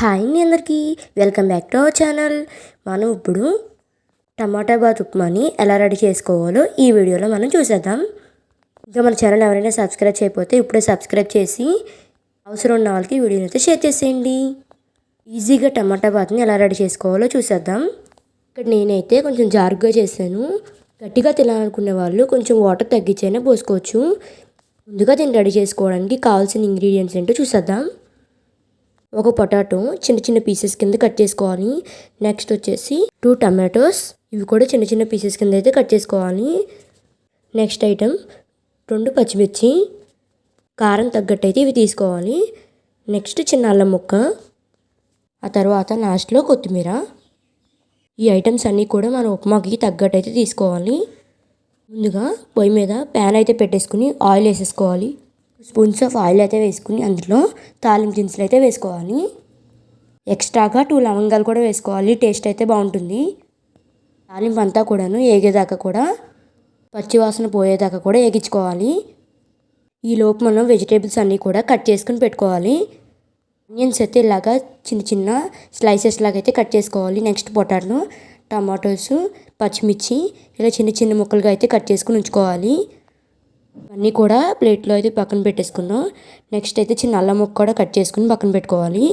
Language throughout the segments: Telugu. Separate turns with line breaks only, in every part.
హాయ్ అండి అందరికీ. Welcome back to our channel. మనం ఇప్పుడు టమాటా బాత్ ఉప్మాని ఎలా రెడీ చేసుకోవాలో ఈ వీడియోలో మనం చూసేద్దాం. ఇంకా మన ఛానల్ ఎవరైనా సబ్స్క్రైబ్ చేయకపోతే ఇప్పుడే సబ్స్క్రైబ్ చేసి అవసరం ఉన్న వాళ్ళకి వీడియోని అయితే షేర్ చేసేయండి. ఈజీగా టమాటా బాత్ని ఎలా రెడీ చేసుకోవాలో చూసేద్దాం. ఇక్కడ నేనైతే కొంచెం జారుగా చేశాను. గట్టిగా తినాలనుకునే వాళ్ళు కొంచెం వాటర్ తగ్గించైనా పోసుకోవచ్చు. ముందుగా దీన్ని రెడీ చేసుకోవడానికి కావాల్సిన ఇంగ్రీడియంట్స్ ఏంటో చూసేద్దాం. ఒక పొటాటో చిన్న చిన్న పీసెస్ కింద కట్ చేసుకోవాలి. నెక్స్ట్ వచ్చేసి టూ టమాటోస్. ఇవి కూడా చిన్న చిన్న పీసెస్ కింద అయితే కట్ చేసుకోవాలి. నెక్స్ట్ ఐటెం రెండు పచ్చిమిర్చి కారం తగ్గట్టు అయితే ఇవి తీసుకోవాలి. నెక్స్ట్ చిన్న అల్లం ముక్క ఆ తర్వాత లాస్ట్లో కొత్తిమీర. ఈ ఐటమ్స్ అన్నీ కూడా మన ఉప్మాకి తగ్గట్టు అయితే తీసుకోవాలి. ముందుగా పొయ్యి మీద ప్యాన్ అయితే పెట్టేసుకుని ఆయిల్ వేసేసుకోవాలి. స్పూన్స్ ఆఫ్ ఆయిల్ అయితే వేసుకుని అందులో తాలింపు దినుసులు అయితే వేసుకోవాలి. ఎక్స్ట్రాగా టూ లవంగాలు కూడా వేసుకోవాలి. టేస్ట్ అయితే బాగుంటుంది. తాలింపు అంతా కూడాను ఏగేదాకా కూడా పచ్చివాసన పోయేదాకా కూడా ఏగించుకోవాలి. ఈ లోపు మనం వెజిటేబుల్స్ అన్నీ కూడా కట్ చేసుకుని పెట్టుకోవాలి. ఆనియన్స్ అయితే ఇలాగా చిన్న చిన్న స్లైసెస్ లాగా అయితే కట్ చేసుకోవాలి. నెక్స్ట్ పొటాటో టమాటోస్ పచ్చిమిర్చి ఇలా చిన్న చిన్న ముక్కలుగా అయితే కట్ చేసుకుని ఉంచుకోవాలి. అన్నీ కూడా ప్లేట్లో అయితే పక్కన పెట్టేసుకున్నాం నెక్స్ట్ అయితే చిన్న అల్లం ముక్క కూడా కట్ చేసుకుని పక్కన పెట్టుకోవాలి.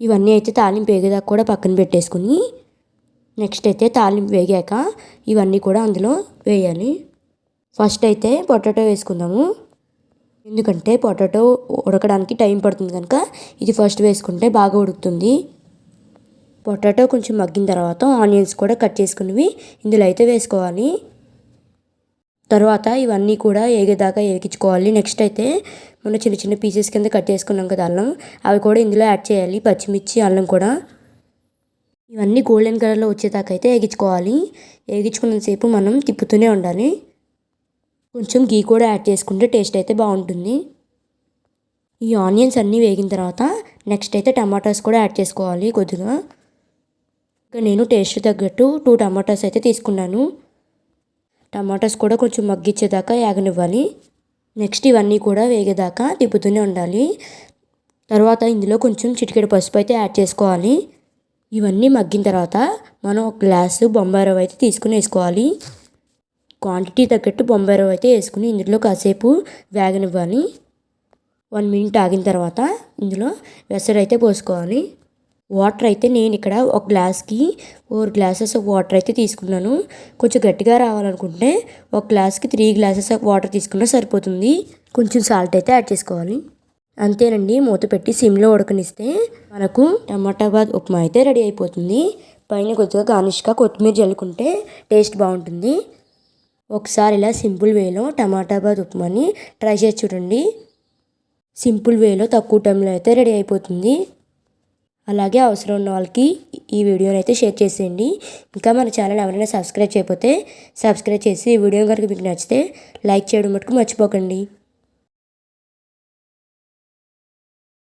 ఇవన్నీ అయితే తాలింపు వేగేదాకా కూడా పక్కన పెట్టేసుకుని నెక్స్ట్ అయితే తాలింపు వేగాక ఇవన్నీ కూడా అందులో వేయాలి. ఫస్ట్ అయితే పొటాటో వేసుకుందాము. ఎందుకంటే పొటాటో ఉడకడానికి టైం పడుతుంది కనుక ఇది ఫస్ట్ వేసుకుంటే బాగా ఉడుకుతుంది. పొటాటో కొంచెం మగ్గిన తర్వాత ఆనియన్స్ కూడా కట్ చేసుకున్నవి ఇందులో అయితే వేసుకోవాలి. తర్వాత ఇవన్నీ కూడా ఏగేదాకా ఏగించుకోవాలి నెక్స్ట్ అయితే మనం చిన్న చిన్న పీసెస్ కింద కట్ చేసుకున్నాం కదా అల్లం. అవి కూడా ఇందులో యాడ్ చేయాలి. పచ్చిమిర్చి అల్లం కూడా. ఇవన్నీ గోల్డెన్ కలర్లో వచ్చేదాకా అయితే ఏగించుకోవాలి ఏగించుకున్నంతసేపు మనం తిప్పుతూనే ఉండాలి. కొంచెం గీ కూడా యాడ్ చేసుకుంటే టేస్ట్ అయితే బాగుంటుంది. ఈ ఆనియన్స్ అన్నీ వేగిన తర్వాత నెక్స్ట్ అయితే టమాటాస్ కూడా యాడ్ చేసుకోవాలి కొద్దిగా. ఇంకా నేను టేస్ట్ తగ్గట్టు టూ టమాటాస్ అయితే తీసుకున్నాను. టమాటాస్ కూడా కొంచెం మగ్గిచ్చేదాకా వేగనివ్వాలి నెక్స్ట్ ఇవన్నీ కూడా వేగేదాకా తిప్పుతూనే ఉండాలి. తర్వాత ఇందులో కొంచెం చిటికెడు పసుపు అయితే యాడ్ చేసుకోవాలి. ఇవన్నీ మగ్గిన తర్వాత మనం ఒక గ్లాసు బొంబాయి రవ్వ అయితే తీసుకుని వేసుకోవాలి. క్వాంటిటీ తగ్గట్టు బొంబాయి రవ్వ అయితే వేసుకుని ఇందులో కాసేపు వేగనివ్వాలి. వన్ మినిట్ ఆగిన తర్వాత ఇందులో వెసరైతే పోసుకోవాలి. వాటర్ అయితే నేను ఇక్కడ ఒక గ్లాస్కి ఫోర్ గ్లాసెస్ ఆఫ్ వాటర్ అయితే తీసుకున్నాను. కొంచెం గట్టిగా రావాలనుకుంటే ఒక గ్లాస్కి త్రీ గ్లాసెస్ ఆఫ్ వాటర్ తీసుకున్నా సరిపోతుంది. కొంచెం సాల్ట్ అయితే యాడ్ చేసుకోవాలి. అంతేనండి మూత పెట్టి సిమ్లో ఉడకనిస్తే మనకు టమాటా బాద్ ఉప్మా అయితే రెడీ అయిపోతుంది. పైన కొద్దిగా గార్నిష్గా కొత్తిమీర జల్లుకుంటే టేస్ట్ బాగుంటుంది. ఒకసారి ఇలా సింపుల్ వేలో టమాటా బాద్ ఉప్మాని ట్రై చేసి చూడండి. సింపుల్ వేలో తక్కువ టైంలో అయితే రెడీ అయిపోతుంది. అలాగే అవసరం ఉన్న వాళ్ళకి ఈ వీడియోని అయితే షేర్ చేసేయండి. ఇంకా మన ఛానల్ ఎవరైనా సబ్స్క్రైబ్ చేయకపోతే సబ్స్క్రైబ్ చేసి ఈ వీడియో కనుక మీకు నచ్చితే లైక్ చేయడం మటుకు మర్చిపోకండి.